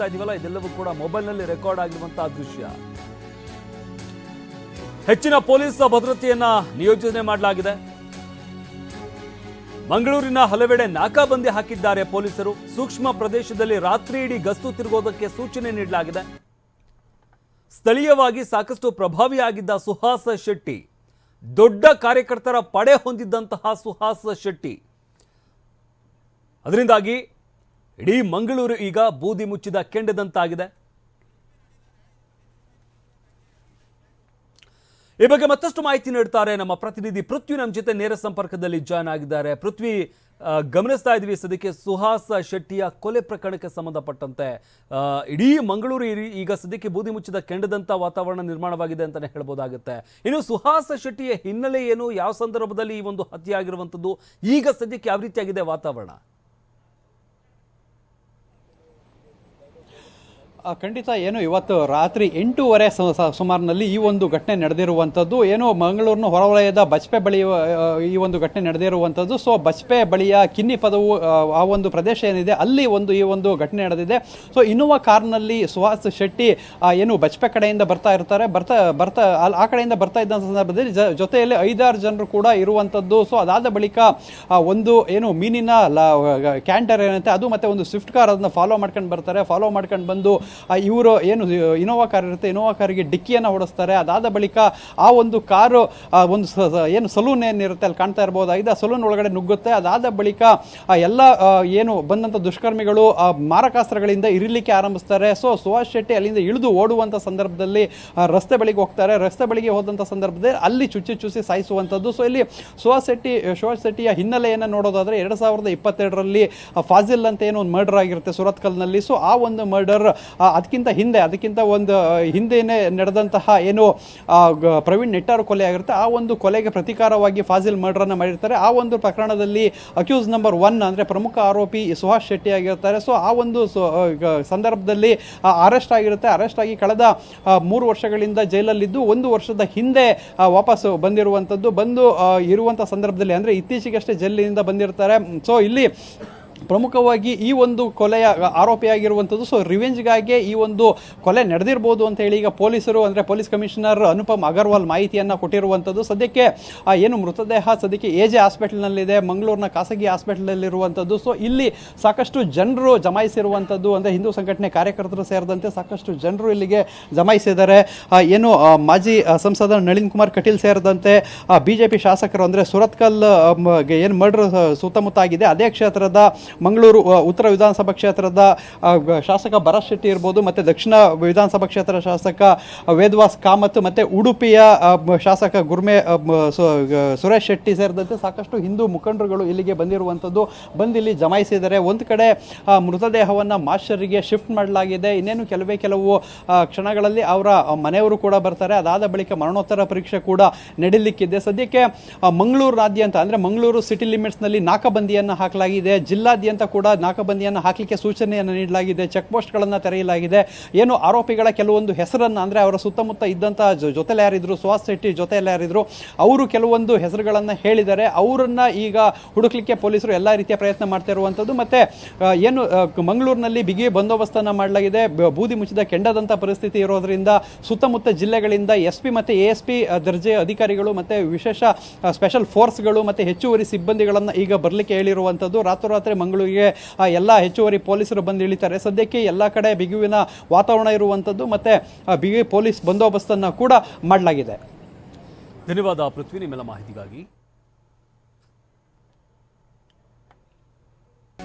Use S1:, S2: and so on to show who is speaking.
S1: ಗಮನಿಸ್ತಾ ಇದೀವಲ್ಲ, ಇದೆಲ್ಲವೂ ಕೂಡ ಮೊಬೈಲ್ನಲ್ಲಿ ರೆಕಾರ್ಡ್ ಆಗಿರುವಂತಹ ದೃಶ್ಯ. ಹೆಚ್ಚಿನ ಪೊಲೀಸ್ ಭದ್ರತೆಯನ್ನ ನಿಯೋಜನೆ ಮಾಡಲಾಗಿದೆ. ಮಂಗಳೂರಿನ ಹಲವೆಡೆ ನಾಕಾಬಂದಿ ಹಾಕಿದ್ದಾರೆ ಪೊಲೀಸರು. ಸೂಕ್ಷ್ಮ ಪ್ರದೇಶದಲ್ಲಿ ರಾತ್ರಿ ಇಡೀ ಗಸ್ತು ತಿರುಗೋದಕ್ಕೆ ಸೂಚನೆ ನೀಡಲಾಗಿದೆ. ಸ್ಥಳೀಯವಾಗಿ ಸಾಕಷ್ಟು ಪ್ರಭಾವಿಯಾಗಿದ್ದ ಸುಹಾಸ ಶೆಟ್ಟಿ, ದೊಡ್ಡ ಕಾರ್ಯಕರ್ತರ ಪಡೆ ಹೊಂದಿದ್ದಂತಹ ಸುಹಾಸ ಶೆಟ್ಟಿ. ಅದರಿಂದಾಗಿ ಇಡೀ ಮಂಗಳೂರು ಈಗ ಬೂದಿ ಮುಚ್ಚಿದ ಕೆಂಡದಂತಾಗಿದೆ. ಈ ಬಗ್ಗೆ ಮತ್ತಷ್ಟು ಮಾಹಿತಿ ನೀಡ್ತಾರೆ ನಮ್ಮ ಪ್ರತಿನಿಧಿ ಪೃಥ್ವಿ. ನಮ್ಮ ಜೊತೆ ನೇರ ಸಂಪರ್ಕದಲ್ಲಿ ಜಾಯ್ನ್ ಆಗಿದ್ದಾರೆ. ಪೃಥ್ವಿ ಗಮನಿಸ್ತಾ ಇದ್ವಿ ಸದ್ಯಕ್ಕೆ ಸುಹಾಸ ಶೆಟ್ಟಿಯ ಕೊಲೆ ಪ್ರಕರಣಕ್ಕೆ ಸಂಬಂಧಪಟ್ಟಂತೆ. ಇಡೀ ಮಂಗಳೂರು ಈಗ ಸದ್ಯಕ್ಕೆ ಬೂದಿ ಮುಚ್ಚಿದ ಕೆಂಡದಂತ ವಾತಾವರಣ ನಿರ್ಮಾಣವಾಗಿದೆ ಅಂತಾನೆ ಹೇಳ್ಬೋದಾಗುತ್ತೆ. ಇನ್ನು ಸುಹಾಸ ಶೆಟ್ಟಿಯ ಹಿನ್ನೆಲೆ ಏನು? ಯಾವ ಸಂದರ್ಭದಲ್ಲಿ ಈ ಒಂದು ಹತ್ಯೆ ಆಗಿರುವಂಥದ್ದು? ಈಗ ಸದ್ಯಕ್ಕೆ ಯಾವ ರೀತಿಯಾಗಿದೆ ವಾತಾವರಣ?
S2: ಖಂಡಿತ ಏನು ಇವತ್ತು ರಾತ್ರಿ ಎಂಟೂವರೆ ಸುಮಾರಿನಲ್ಲಿ ಈ ಒಂದು ಘಟನೆ ನಡೆದಿರುವಂಥದ್ದು. ಏನು ಮಂಗಳೂರಿನ ಹೊರವಲಯದ ಬಜ್ಪೆ ಬಳಿ ಈ ಒಂದು ಘಟನೆ ನಡೆದಿರುವಂಥದ್ದು. ಸೊ ಬಜ್ಪೆ ಬಳಿಯ ಕಿನ್ನಿ ಪದವು ಆ, ಒಂದು ಪ್ರದೇಶ ಏನಿದೆ ಅಲ್ಲಿ ಒಂದು ಈ ಒಂದು ಘಟನೆ ನಡೆದಿದೆ. ಸೊ ಇನ್ನೋವಾ ಕಾರ್ನಲ್ಲಿ ಸುಹಾಸ್ ಶೆಟ್ಟಿ ಏನು ಬಜ್ಪೆ ಕಡೆಯಿಂದ ಬರ್ತಾ ಇರ್ತಾರೆ. ಬರ್ತಾ ಬರ್ತಾ ಆ ಕಡೆಯಿಂದ ಬರ್ತಾ ಇದ್ದಂಥ ಸಂದರ್ಭದಲ್ಲಿ ಜೊತೆಯಲ್ಲಿ ಐದಾರು ಜನರು ಕೂಡ ಇರುವಂಥದ್ದು. ಸೊ ಅದಾದ ಬಳಿಕ ಒಂದು ಏನು ಮೀನಿನ ಕ್ಯಾಂಟರ್ ಏನಂತೆ ಅದು ಮತ್ತೆ ಒಂದು ಸ್ವಿಫ್ಟ್ ಕಾರ್ ಅದನ್ನ ಫಾಲೋ ಮಾಡ್ಕೊಂಡು ಬರ್ತಾರೆ. ಫಾಲೋ ಮಾಡ್ಕೊಂಡು ಬಂದು ಇವರು ಏನು ಇನೋವಾ ಕಾರ್ ಇರುತ್ತೆ ಇನೋವಾ ಕಾರಿಗೆ ಡಿಕ್ಕಿಯನ್ನು ಹೊಡಿಸ್ತಾರೆ ಅದಾದ ಬಳಿಕ ಆ ಒಂದು ಕಾರು ಒಂದು ಏನು ಸಲೂನ್ ಏನಿರುತ್ತೆ ಅಲ್ಲಿ ಕಾಣ್ತಾ ಇರ್ಬೋದಾಗಿದೆ ಆ ಸಲೂನ್ ಒಳಗಡೆ ನುಗ್ಗುತ್ತೆ. ಅದಾದ ಬಳಿಕ, ಆ, ಎಲ್ಲ ಏನು ಬಂದಂಥ ದುಷ್ಕರ್ಮಿಗಳು, ಆ, ಮಾರಕಾಸ್ತ್ರಗಳಿಂದ ಇರಲಿಕ್ಕೆ ಆರಂಭಿಸ್ತಾರೆ. ಸೊ ಸುಭಾಷ್ ಶೆಟ್ಟಿ ಅಲ್ಲಿಂದ ಇಳಿದು ಓಡುವಂಥ ಸಂದರ್ಭದಲ್ಲಿ ರಸ್ತೆ ಬಳಿಗೆ ಹೋಗ್ತಾರೆ. ರಸ್ತೆ ಬಳಿಗೆ ಹೋದಂಥ ಸಂದರ್ಭದಲ್ಲಿ ಅಲ್ಲಿ ಚುಚ್ಚಿ ಚುಚ್ಚಿ ಸಾಯಿಸುವಂಥದ್ದು ಸೊ ಇಲ್ಲಿ ಸುಹಾಸ್ ಶೆಟ್ಟಿ, ಸುಭಾಷ್ ಶೆಟ್ಟಿಯ ಹಿನ್ನೆಲೆಯನ್ನು ನೋಡೋದಾದರೆ ಎರಡು ಸಾವಿರದ ಇಪ್ಪತ್ತೆರಡರಲ್ಲಿ ಫಾಜಿಲ್ ಅಂತ ಏನೋ ಒಂದು ಮರ್ಡರ್ ಆಗಿರುತ್ತೆ ಸುರತ್ಕಲ್ನಲ್ಲಿ. ಸೊ ಆ ಒಂದು ಮರ್ಡರ್ ಅದಕ್ಕಿಂತ ಹಿಂದೆ, ಅದಕ್ಕಿಂತ ಒಂದು ಹಿಂದೆಯೇ ನಡೆದಂತಹ ಏನು ಪ್ರವೀಣ್ ನೆಟ್ಟಾರು ಕೊಲೆ ಆಗಿರುತ್ತೆ. ಆ ಒಂದು ಕೊಲೆಗೆ ಪ್ರತೀಕಾರವಾಗಿ ಫಾಜಿಲ್ ಮರ್ಡರನ್ನು ಮಾಡಿರ್ತಾರೆ. ಆ ಒಂದು ಪ್ರಕರಣದಲ್ಲಿ ಅಕ್ಯೂಸ್ ನಂಬರ್ ಒನ್ ಅಂದರೆ ಪ್ರಮುಖ ಆರೋಪಿ ಸುಹಾಸ್ ಶೆಟ್ಟಿ ಆಗಿರ್ತಾರೆ. ಸೊ, ಆ ಒಂದು ಸಂದರ್ಭದಲ್ಲಿ ಅರೆಸ್ಟ್ ಆಗಿರುತ್ತೆ. ಅರೆಸ್ಟ್ ಆಗಿ ಕಳೆದ ಮೂರು ವರ್ಷಗಳಿಂದ ಜೈಲಲ್ಲಿದ್ದು, ಒಂದು ವರ್ಷದ ಹಿಂದೆ ವಾಪಸ್ ಬಂದಿರುವಂಥದ್ದು ಬಂದು ಇರುವಂಥ ಸಂದರ್ಭದಲ್ಲಿ ಅಂದರೆ ಇತ್ತೀಚೆಗಷ್ಟೇ ಜೈಲಿನಿಂದ ಬಂದಿರ್ತಾರೆ. ಸೊ, ಇಲ್ಲಿ ಪ್ರಮುಖವಾಗಿ ಈ ಒಂದು ಕೊಲೆಯ ಆರೋಪಿಯಾಗಿರುವಂಥದ್ದು. ಸೊ ರಿವೆಂಜ್ಗಾಗಿ ಈ ಒಂದು ಕೊಲೆ ನಡೆದಿರ್ಬೋದು ಅಂತ ಹೇಳಿ ಈಗ ಪೊಲೀಸರು, ಅಂದರೆ ಪೊಲೀಸ್ ಕಮಿಷನರ್ ಅನುಪಮ್ ಅಗರ್ವಾಲ್ ಮಾಹಿತಿಯನ್ನು ಕೊಟ್ಟಿರುವಂಥದ್ದು. ಸದ್ಯಕ್ಕೆ ಏನು ಮೃತದೇಹ ಸದ್ಯಕ್ಕೆ ಎ ಜೆ ಹಾಸ್ಪಿಟಲ್ನಲ್ಲಿದೆ, ಮಂಗಳೂರಿನ ಖಾಸಗಿ ಹಾಸ್ಪಿಟಲಲ್ಲಿರುವಂಥದ್ದು ಸೊ ಇಲ್ಲಿ ಸಾಕಷ್ಟು ಜನರು ಜಮಾಯಿಸಿರುವಂಥದ್ದು ಅಂದರೆ ಹಿಂದೂ ಸಂಘಟನೆ ಕಾರ್ಯಕರ್ತರು ಸೇರಿದಂತೆ ಸಾಕಷ್ಟು ಜನರು ಇಲ್ಲಿಗೆ ಜಮಾಯಿಸಿದ್ದಾರೆ. ಏನು ಮಾಜಿ ಸಂಸದ ನಳಿನ್ ಕುಮಾರ್ ಕಟೀಲ್ ಸೇರಿದಂತೆ ಬಿ ಜೆ ಪಿ ಶಾಸಕರು ಅಂದರೆ ಸುರತ್ಕಲ್ ಏನು ಮರ್ಡ್ರ್ ಸುತ್ತಮುತ್ತ ಆಗಿದೆ ಅದೇ ಕ್ಷೇತ್ರದ ಮಂಗಳೂರು ಉತ್ತರ ವಿಧಾನಸಭಾ ಕ್ಷೇತ್ರದ ಶಾಸಕ ಭರತ್ ಶೆಟ್ಟಿ ಇರ್ಬೋದು, ಮತ್ತು ದಕ್ಷಿಣ ವಿಧಾನಸಭಾ ಕ್ಷೇತ್ರ ಶಾಸಕ ವೇದವಾಸ್ ಕಾಮತ್, ಮತ್ತು ಉಡುಪಿಯ ಶಾಸಕ ಗುರ್ಮೆ ಸುರೇಶ್ ಶೆಟ್ಟಿ ಸೇರಿದಂತೆ ಸಾಕಷ್ಟು ಹಿಂದೂ ಮುಖಂಡರುಗಳು ಇಲ್ಲಿಗೆ ಬಂದಿರುವಂಥದ್ದು ಬಂದು ಇಲ್ಲಿ ಜಮಾಯಿಸಿದರೆ ಒಂದು ಕಡೆ ಮೃತದೇಹವನ್ನು ಮಾಸ್ಟರಿಗೆ ಶಿಫ್ಟ್ ಮಾಡಲಾಗಿದೆ. ಇನ್ನೇನು ಕೆಲವೇ ಕೆಲವು ಕ್ಷಣಗಳಲ್ಲಿ ಅವರ ಮನೆಯವರು ಕೂಡ ಬರ್ತಾರೆ. ಅದಾದ ಬಳಿಕ ಮರಣೋತ್ತರ ಪರೀಕ್ಷೆ ಕೂಡ ನಡೀಲಿಕ್ಕಿದೆ. ಸದ್ಯಕ್ಕೆ ಮಂಗಳೂರಿನಾದ್ಯಂತ ಅಂದರೆ ಮಂಗಳೂರು ಸಿಟಿ ಲಿಮಿಟ್ಸ್ನಲ್ಲಿ ನಾಕಬಂದಿಯನ್ನು ಹಾಕಲಾಗಿದೆ. ಜಿಲ್ಲಾದ್ಯಂತ ಕೂಡ ನಾಕಬಂದಿಯನ್ನು ಹಾಕಲಿಕ್ಕೆ ಸೂಚನೆಯನ್ನು ನೀಡಲಾಗಿದೆ. ಚೆಕ್ ಪೋಸ್ಟ್ಗಳನ್ನು ತೆರೆಯಲಾಗಿದೆ. ಏನು ಆರೋಪಿಗಳ ಕೆಲವೊಂದು ಹೆಸರನ್ನು ಅಂದರೆ ಅವರ ಸುತ್ತಮುತ್ತ ಇದ್ದಂಥ ಜೊತೆಲೆ ಯಾರಿದ್ರು, ಸುಹಾಸ್ ಶೆಟ್ಟಿ ಜೊತೆಯಲ್ಲಿ ಯಾರಿದ್ರು, ಅವರು ಕೆಲವೊಂದು ಹೆಸರುಗಳನ್ನು ಹೇಳಿದ್ದಾರೆ ಅವರನ್ನು ಈಗ ಹುಡುಕಲಿಕ್ಕೆ ಪೊಲೀಸರು ಎಲ್ಲ ರೀತಿಯ ಪ್ರಯತ್ನ ಮಾಡ್ತಾ ಇರುವಂಥದ್ದು ಮತ್ತೆ ಏನು ಮಂಗಳೂರಿನಲ್ಲಿ ಬಿಗಿ ಬಂದೋಬಸ್ತನ್ನು ಮಾಡಲಾಗಿದೆ. ಬೂದಿ ಮುಚ್ಚಿದ ಕೆಂಡದಂಥ ಪರಿಸ್ಥಿತಿ ಇರೋದ್ರಿಂದ ಸುತ್ತಮುತ್ತ ಜಿಲ್ಲೆಗಳಿಂದ ಎಸ್ ಪಿ ಮತ್ತು ಎ ಎಸ್ ಪಿ ದರ್ಜೆ ಅಧಿಕಾರಿಗಳು ಮತ್ತು ವಿಶೇಷ ಸ್ಪೆಷಲ್ ಫೋರ್ಸ್ಗಳು ಮತ್ತು ಹೆಚ್ಚುವರಿ ಸಿಬ್ಬಂದಿಗಳನ್ನು ಈಗ ಬರಲಿಕ್ಕೆ ಹೇಳಿರುವಂಥದ್ದು ರಾತ್ರೋರಾತ್ರಿ ಮಂಗಳೂರಿಗೆ ಎಲ್ಲ ಹೆಚ್ಚುವರಿ ಪೊಲೀಸರು ಬಂದು ಇಳಿತಾರೆ. ಸದ್ಯಕ್ಕೆ ಎಲ್ಲ ಕಡೆ ಬಿಗುವಿನ ವಾತಾವರಣ ಇರುವಂಥದ್ದು ಮತ್ತು ಬಿಗಿ ಪೊಲೀಸ್ ಬಂದೋಬಸ್ತನ್ನು ಕೂಡ ಮಾಡಲಾಗಿದೆ.
S1: ಧನ್ಯವಾದ ಪೃಥ್ವಿ, ನಿಮ್ಮೆಲ್ಲ ಮಾಹಿತಿಗಾಗಿ.